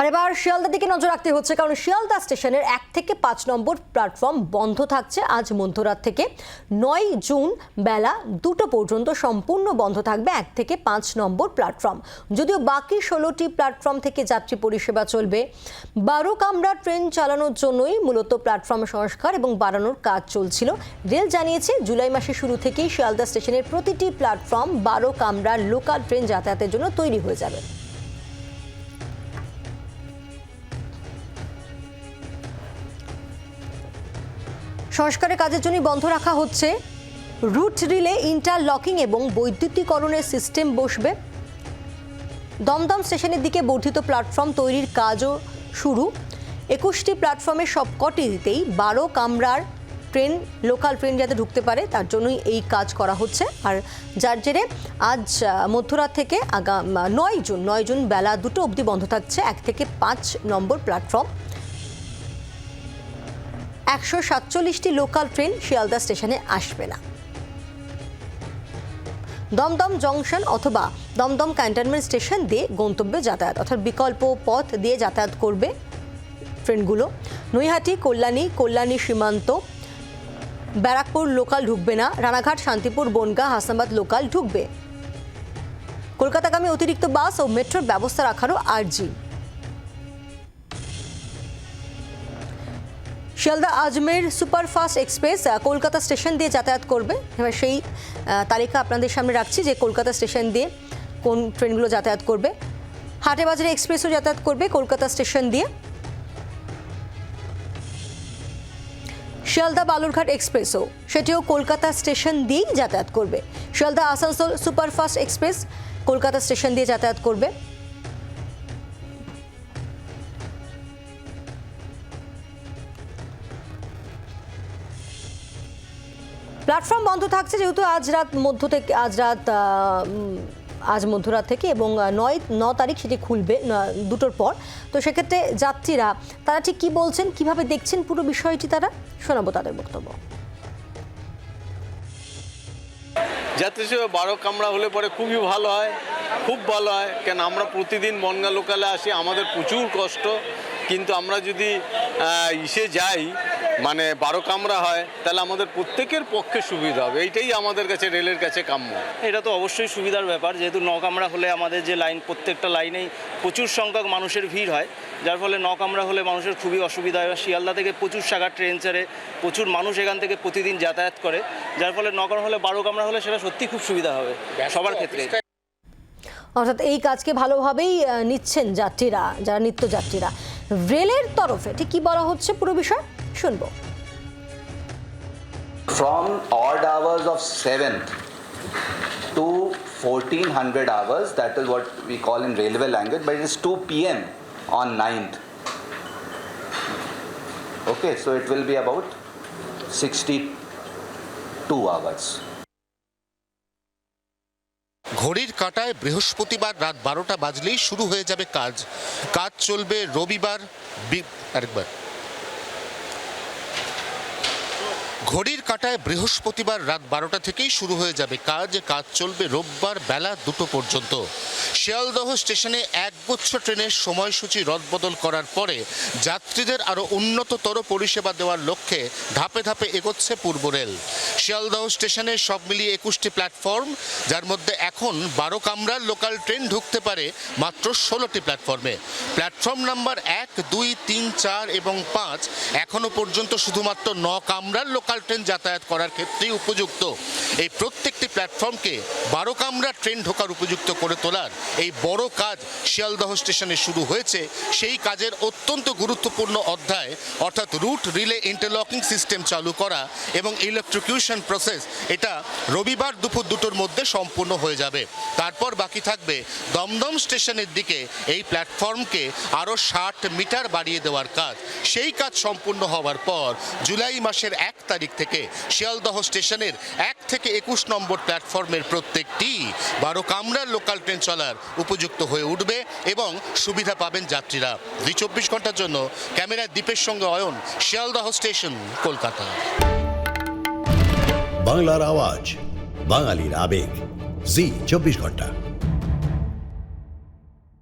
আর এবার শিয়ালদার দিকে নজর রাখতে হচ্ছে, কারণ শিয়ালদা স্টেশনের এক থেকে পাঁচ নম্বর প্ল্যাটফর্ম বন্ধ থাকছে আজ মধ্যরাত থেকে। নয় জুন বেলা দুটো পর্যন্ত সম্পূর্ণ বন্ধ থাকবে এক থেকে পাঁচ নম্বর প্ল্যাটফর্ম। যদিও বাকি ষোলোটি প্ল্যাটফর্ম থেকে যাত্রী পরিষেবা চলবে। বারো কামরা ট্রেন চালানোর জন্যই মূলত প্ল্যাটফর্ম সংস্কার এবং বাড়ানোর কাজ চলছিল। রেল জানিয়েছে, জুলাই মাসের শুরু থেকেই শিয়ালদা স্টেশনের প্রতিটি প্ল্যাটফর্ম বারো কামরার লোকাল ট্রেন যাতায়াতের জন্য তৈরি হয়ে যাবে। সংস্কারের কাজের জন্য বন্ধ রাখা হচ্ছে। রুট রিলে ইন্টারলকিং এবং বৈদ্যুতিকরণের সিস্টেম বসবে। দমদম স্টেশনের দিকে বর্ধিত প্ল্যাটফর্ম তৈরির কাজও শুরু। একুশটি প্ল্যাটফর্মের সবকটিতেই বারো কামরার ট্রেন লোকাল ট্রেন যাতে ঢুকতে পারে, তার জন্যই এই কাজ করা হচ্ছে। আর যার জেরে আজ মধ্যরাত থেকে আগাম নয় জুন নয় জুন বেলা দুটো অবধি বন্ধ থাকছে এক থেকে পাঁচ নম্বর প্ল্যাটফর্ম একশো সাতচল্লিশটি লোকাল ট্রেন শিয়ালদা স্টেশনে আসবে না। দমদম জংশন অথবা দমদম ক্যান্টনমেন্ট স্টেশন দিয়ে গন্তব্যে যাতায়াত অর্থাৎ বিকল্প পথ দিয়ে যাতায়াত করবে ট্রেনগুলো। নৈহাটি, কল্যাণী কল্যাণী সীমান্ত, ব্যারাকপুর লোকাল ঢুকবে না, রানাঘাট, শান্তিপুর, বনগাঁ, হাসানাবাদ লোকাল ঢুকবে। কলকাতাগামী অতিরিক্ত বাস ও মেট্রোর ব্যবস্থা রাখারও আর্জি। Sealdah Ajmer superfast express Kolkata station দিয়ে যাতায়াত করবে। এবার সেই তালিকা আপনাদের সামনে রাখছি যে কলকাতা স্টেশন দিয়ে কোন ট্রেনগুলো যাতায়াত করবে। হাটে বাজারে এক্সপ্রেসও যাতায়াত করবে কলকাতা স্টেশন দিয়ে। শিয়ালদা বালুরঘাট এক্সপ্রেসও, সেটিও কলকাতা স্টেশন দিয়েই যাতায়াত করবে। Sealdah Asansol superfast express Kolkata station দিয়ে যাতায়াত করবে। প্ল্যাটফর্ম বন্ধ থাকছে যেহেতু আজ রাত মধ্য থেকে, আজ রাত আজ মধ্যরাত থেকে এবং নয়, ন তারিখ সেটি খুলবে দুটোর পর। তো সেক্ষেত্রে যাত্রীরা, তারা ঠিক কি বলছেন, কীভাবে দেখছেন পুরো বিষয়টি তারা? শোনাবো তাদের বক্তব্য। যাত্রী হিসেবে বারো কামড়া হলে পরে খুবই ভালো হয়, খুব ভালো হয়। কেন আমরা প্রতিদিন বনগা লোকালে আসি, আমাদের প্রচুর কষ্ট। কিন্তু আমরা যদি ইসে যাই মানে বারো কামরা হয় তাহলে আমাদের প্রত্যেকের পক্ষে সুবিধা হবে। এইটাই আমাদের কাছে রেলের কাছে কাম্য। এটা তো অবশ্যই সুবিধার ব্যাপার যেহেতু ন নকামরা হলে আমাদের যে লাইন প্রত্যেকটা লাইনেই প্রচুর সংখ্যক মানুষের ভিড় হয়। যার ফলে ন নকামরা হলে মানুষের খুবই অসুবিধা হয়। শিয়ালদা থেকে প্রচুর শাখা ট্রেন ছাড়ে প্রচুর মানুষ এখান থেকে প্রতিদিন যাতায়াত করে। যার ফলে নকামরা হলে বারো কামরা হলে সেটা সত্যি খুব সুবিধা হবে সবার ক্ষেত্রে। অর্থাৎ এই কাজকে ভালোভাবেই নিচ্ছেন যাত্রীরা যারা নিত্যযাত্রীরা। রেলের তরফে ঠিক কি বলা হচ্ছে পুরো বিষয়? শুনব from odd hours of 7th to 1400 hours that is what we call in railway language but it is 2 pm on 9th okay so it will be about 62 hours ঘড়ির কাঁটায় বৃহস্পতিবার রাত বারোটা বাজলেই শুরু হয়ে যাবে কাজ কাজ চলবে রবিবার বি- আরেকবার ঘড়ির কাঁটায় বৃহস্পতিবার রাত বারোটা থেকেই শুরু হয়ে যাবে কাজ। কাজ চলবে রোববার বেলা দুটো পর্যন্ত। শিয়ালদহ স্টেশনে একগুচ্ছ ট্রেনের সময়সূচি রদবদল করার পরে যাত্রীদের আরও উন্নততর পরিষেবা দেওয়ার লক্ষ্যে ধাপে ধাপে এগোচ্ছে পূর্ব রেল। শিয়ালদহ স্টেশনে সব মিলিয়ে একুশটি প্ল্যাটফর্ম, যার মধ্যে এখন বারো কামরার লোকাল ট্রেন ঢুকতে পারে মাত্র ষোলোটি প্ল্যাটফর্মে। প্ল্যাটফর্ম নাম্বার এক, দুই, তিন, চার এবং পাঁচ এখনও পর্যন্ত শুধুমাত্র ন কামরার লোকাল ট্রেন যাতায়াত করার ক্ষেত্রেই উপযুক্ত। এই প্রত্যেকটি প্ল্যাটফর্মকে বারো কামরা ট্রেন ঢোকার উপযুক্ত করে তোলার এই বড় কাজ শিয়ালদহ স্টেশনে শুরু হয়েছে। সেই কাজের অত্যন্ত গুরুত্বপূর্ণ অধ্যায়, অর্থাৎ রুট রিলে ইন্টারলকিং সিস্টেম চালু করা এবং ইলেকট্রিকিউশন প্রসেস এটা রবিবার দুপুর দুটোর মধ্যে সম্পূর্ণ হয়ে যাবে। তারপর বাকি থাকবে দমদম স্টেশনের দিকে এই প্ল্যাটফর্মকে আরও ষাট মিটার বাড়িয়ে দেওয়ার কাজ। সেই কাজ সম্পূর্ণ হওয়ার পর জুলাই মাসের এক তারিখ থেকে শিয়ালদহ স্টেশনের এক থেকে একুশ নম্বর প্ল্যাটফর্মের প্রত্যেকটি বারো কামরার লোকাল ট্রেন চলার উপযুক্ত হয়ে উঠবে এবং সুবিধা পাবেন যাত্রীরা। দুই চব্বিশ ঘণ্টার জন্য ক্যামেরার দ্বীপের সঙ্গে অয়ন, শিয়ালদহ স্টেশন, কলকাতা। বাংলার আওয়াজ, বাঙালির আবেগ। জি, চব্বিশ ঘণ্টা।